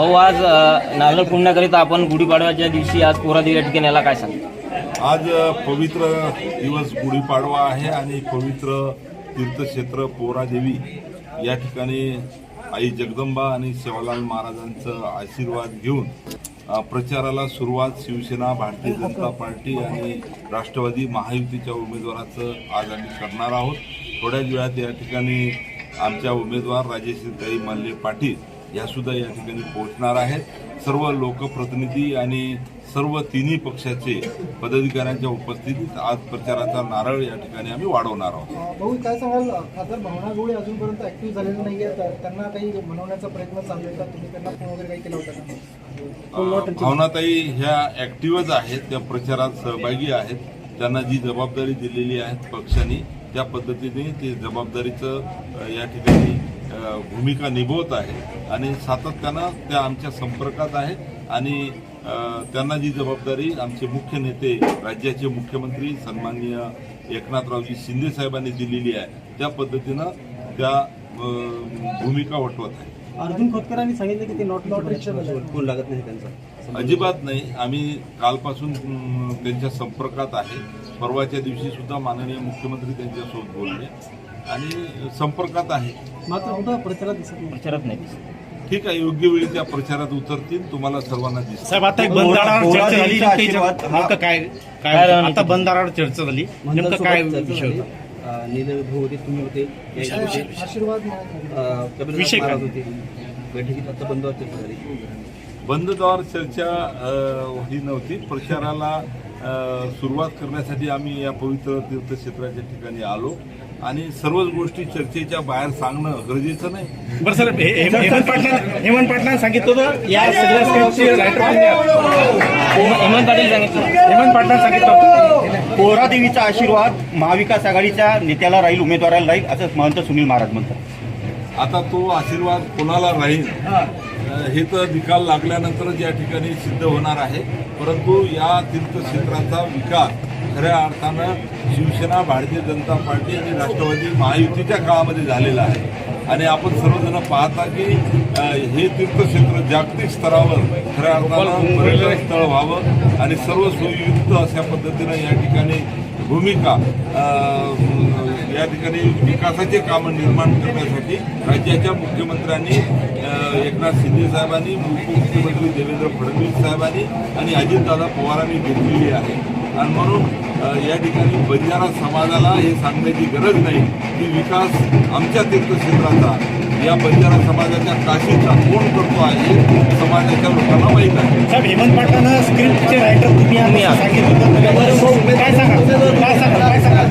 भाऊ आज नारळ पुण्याकरिता आपण गुढीपाडव्याच्या दिवशी आज पोरादेवी या ठिकाणी याला काय सांग? आज पवित्र दिवस गुढीपाडवा आहे आणि पवित्र तीर्थक्षेत्र पोरादेवी. या ठिकाणी आई जगदंबा आणि सेवालाल महाराजांचं आशीर्वाद घेऊन प्रचाराला सुरुवात शिवसेना भारतीय जनता पार्टी आणि राष्ट्रवादी महायुतीच्या उमेदवाराचं आज आम्ही करणार आहोत. थोड्याच वेळात या ठिकाणी आमच्या उमेदवार राजेश्रीताई मल्ले पाटील या सुद्धा या ठिकाणी पोहोचणार आहेत. सर्व लोकप्रतिनिधी आणि सर्व तिन्ही पक्षाचे पदाधिकाऱ्यांच्या उपस्थितीत आज प्रचाराचा नारळ या ठिकाणी आम्ही वाढवणार आहोत. भाऊ काय सांगाल? खासदार भावना अजूनपर्यंत ऍक्टिव्ह झालेले तर त्यांना काही बनवण्याचा प्रयत्न चालू आहे का? तुम्ही त्यांना फोन वगैरे काही केला होता का? भावनाताई ह्या ऍक्टिव्हच आहेत त्या प्रचारात सहभागी आहेत. त्यांना जी जबाबदारी दिलेली आहे पक्षाने त्या पद्धतीने ते जबाबदारीचं या ठिकाणी भूमिका निभवत आहे आणि सातत्यानं त्या आमच्या संपर्कात आहेत आणि त्यांना जी जबाबदारी आमचे मुख्य नेते राज्याचे मुख्यमंत्री सन्माननीय एकनाथरावजी शिंदे साहेबांनी दिलेली आहे त्या पद्धतीनं त्या भूमिका वटवत आहे. अर्जुन खोतकरांनी सांगितलं की ते नॉट नॉट रिक्षेबल फोन लागत नाही त्यांचा. अजिबात नाही. आम्ही कालपासून त्यांच्या संपर्कात आहे. परवाच्या दिवशी सुद्धा माननीय मुख्यमंत्री त्यांच्यासोबत बोलले. आणि संपर्कात आहे. मात्र प्रचारात दिसत नाही. विचारत नाही ठीक आहे. योग्य वेळी त्या प्रचारात उतरतील. तुम्हाला सर्वांना दिसतील. साहेब आता एक बंधारावर चर्चा झाली. नेमकं हा- काय? आता बंधारावर चर्चा झाली. नेमकं काय विषय होता? होते तुम्ही होते आशीर्वाद होते. बैठकीत आता बंदवर चर्चा झाली. बंदद्वार चर्चा ही नव्हती. प्रचाराला सुरुवात करण्यासाठी आम्ही या पवित्र तीर्थक्षेत्राच्या ठिकाणी आलो. आणि सर्वच गोष्टी चर्चेच्या बाहेर सांगणं गरजेचं नाही. बरं सर हेमंत पाटलां हेमंत पाटलांनी सांगितलं होतं या सगळ्या हेमंत पाटील सांगितलं. हेमंत पाटलांनी सांगितलं होतं. पोरादेवीचा आशीर्वाद महाविकास आघाडीच्या नेत्याला राहील उमेदवाराला राहील असं महंत सुनील महाराज म्हणतात. आता तो आशीर्वाद कोणाला राहील? हे तर निकाल लागल्यानंतरच या ठिकाणी सिद्ध होणार आहे. परंतु या तीर्थक्षेत्राचा विकास खऱ्या अर्थानं शिवसेना भारतीय जनता पार्टी आणि राष्ट्रवादी महायुतीच्या काळामध्ये झालेला आहे. आणि आपण सर्वजण पाहता की हे तीर्थक्षेत्र जागतिक स्तरावर खऱ्या अर्थानं पर्यटन स्थळ व्हावं आणि सर्व सोयीयुक्त अशा पद्धतीनं या ठिकाणी भूमिका या ठिकाणी विकासाचे कामं निर्माण करण्यासाठी राज्याच्या मुख्यमंत्र्यांनी एकनाथ शिंदे साहेबांनी उपमुख्यमंत्री देवेंद्र फडणवीस साहेबांनी आणि अजितदादा पवारांनी घेतलेली आहे. आणि म्हणून या ठिकाणी बंजारा समाजाला हे सांगण्याची गरज नाही की विकास आमच्या तीर्थक्षेत्राचा या बंजारा समाजाच्या काशीचा कोण करतो आहे समाजाच्या लोकांना माहीत आहे. साहेब हेमंत पाटलांना स्क्रिप्टचे रायटर तुम्ही आम्ही सांगितलं काय सांगा? काय सांगा? काय सांगा?